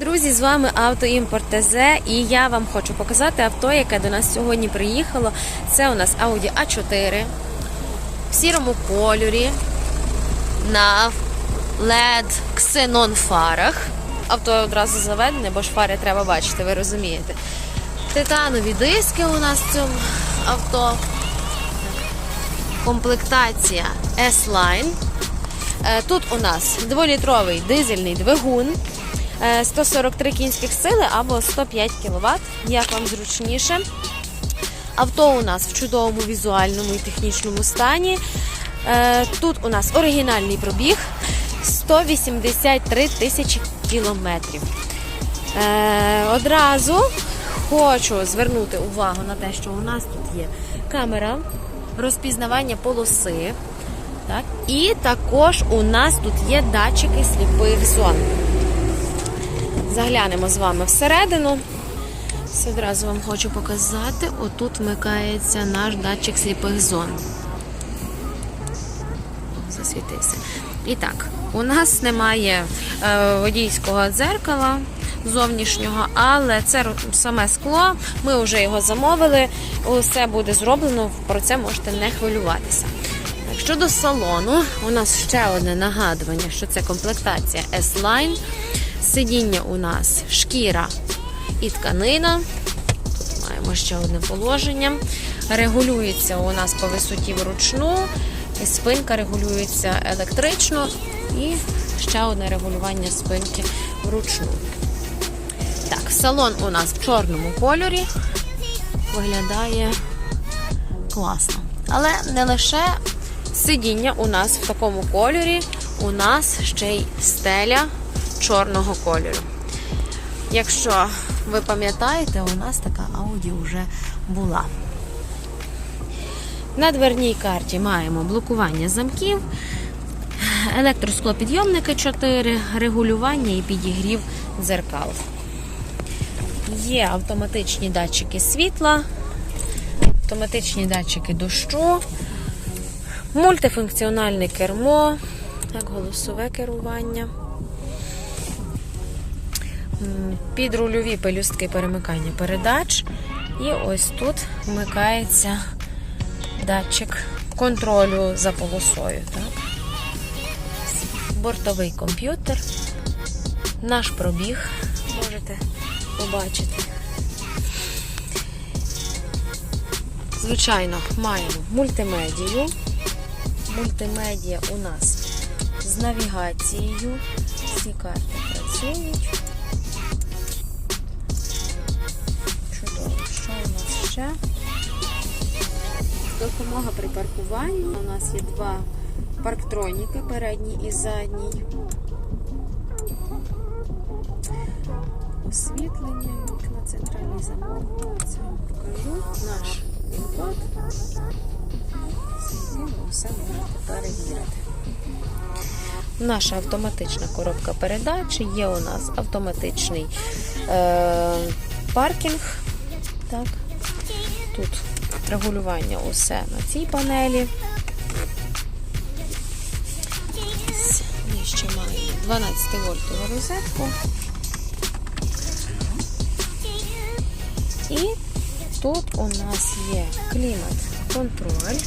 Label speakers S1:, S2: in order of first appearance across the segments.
S1: Друзі, з вами Автоімпорт ТЗ і я вам хочу показати авто, яке до нас сьогодні приїхало. Це у нас Audi A4 в сірому кольорі на LED Xenon фарах. Авто одразу заведене, бо ж фари треба бачити, ви розумієте. Титанові диски у нас в цьому авто. Комплектація S-Line. Е, Тут у нас 2-літровий дизельний двигун, 143 кінських сили або 105 кВт, як вам зручніше. Авто у нас в чудовому візуальному і технічному стані. Е, Тут у нас оригінальний пробіг 183 тисячі кілометрів. Е, Одразу хочу звернути увагу на те, що у нас тут є камера розпізнавання полоси. Так? І також у нас тут є датчики сліпих зон. Заглянемо з вами всередину. Все одразу вам хочу показати. Отут вмикається наш датчик сліпих зон. Засвітився. І так, у нас немає е, водійського дзеркала зовнішнього, але це саме скло. Ми вже його замовили. Усе буде зроблено. Про це можете не хвилюватися. Щодо салону, у нас ще одне нагадування, що це комплектація S-Line. Сидіння у нас шкіра і тканина. Маємо ще одне положення. Регулюється у нас по висоті вручну, і спинка регулюється електрично, і ще одне регулювання спинки вручну. Так, салон у нас в чорному кольорі виглядає класно. Але не лише сидіння у нас в такому кольорі, у нас ще й стеля чорного кольору. Якщо ви пам'ятаєте, у нас така Audi вже була. На дверній карті маємо блокування замків, електросклопідйомники 4, регулювання і підігрів дзеркал. Є автоматичні датчики світла, автоматичні датчики дощу, мультифункціональне кермо, так, голосове керування. Підрульові пелюстки перемикання передач. І ось тут вмикається датчик контролю за полосою. Так? Бортовий комп'ютер. Наш пробіг можете побачити. Звичайно, маємо мультимедію. Мультимедія у нас з навігацією. Всі карти працюють. Ще? Допомога при паркуванні. У нас є два парктроніки, передній і задній. Освітлення, вікна, центральний замок. Покажу. Наш пін-код. Все можете перевірити. Наша автоматична коробка передач. Є у нас автоматичний е, паркінг. Так. Тут регулювання усе на цій панелі. Ми ще маємо 12 вольтову розетку. І тут у нас є клімат-контроль.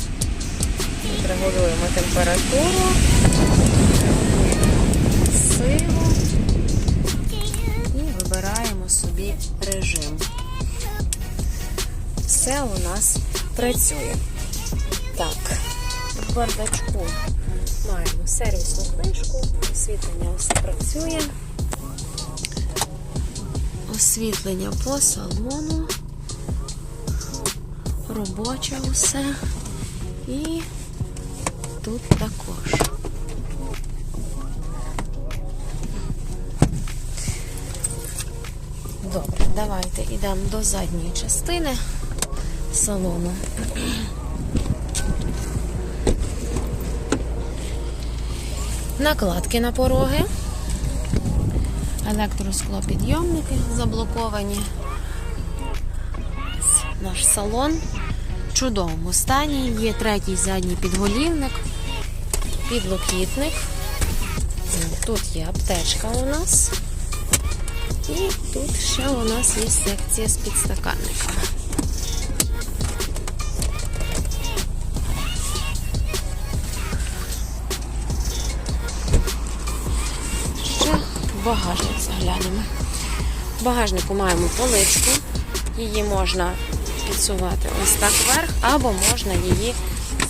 S1: Регулюємо температуру, силу і вибираємо собі режим. Все у нас працює. Так, в бардачку маємо сервісну книжку, освітлення усе працює. Освітлення по салону, робоче усе. І тут також. Добре, давайте йдемо до задньої частини салону. Накладки на пороги. Електросклопідйомники заблоковані. Наш салон в чудовому стані. Є третій задній підголівник, підлокітник. Тут є аптечка у нас. І тут ще у нас є секція з підстаканниками. Багажник заглянемо. В багажнику маємо поличку. Її можна підсувати ось так вверх, або можна її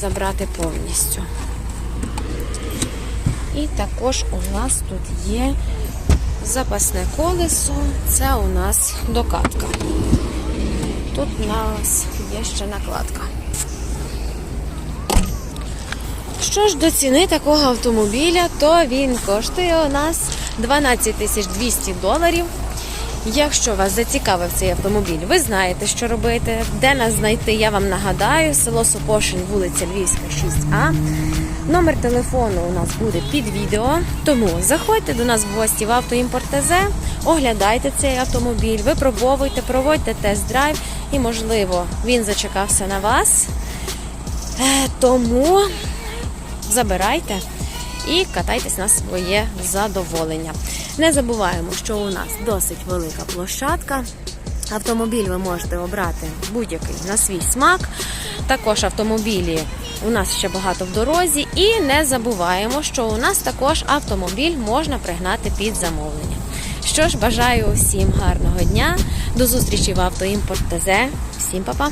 S1: забрати повністю. І також у нас тут є запасне колесо. Це у нас докатка. Тут у нас є ще накладка. Що ж до ціни такого автомобіля, то він коштує у нас 12 тисяч 200 доларів. Якщо вас зацікавив цей автомобіль, ви знаєте, що робити, де нас знайти, я вам нагадаю, село Сопошин, вулиця Львівська, 6А. Номер телефону у нас буде під відео. Тому заходьте до нас в гості в автоімпорт ТЗ, оглядайте цей автомобіль, випробовуйте, проводьте тест-драйв і, можливо, він зачекався на вас. Е, Тому забирайте і катайтесь на своє задоволення. Не забуваємо, що у нас досить велика площадка. Автомобіль ви можете обрати будь-який на свій смак. Також автомобілі у нас ще багато в дорозі. І не забуваємо, що у нас також автомобіль можна пригнати під замовлення. Що ж, бажаю всім гарного дня. До зустрічі в автоімпорт ТЗ. Всім па-па!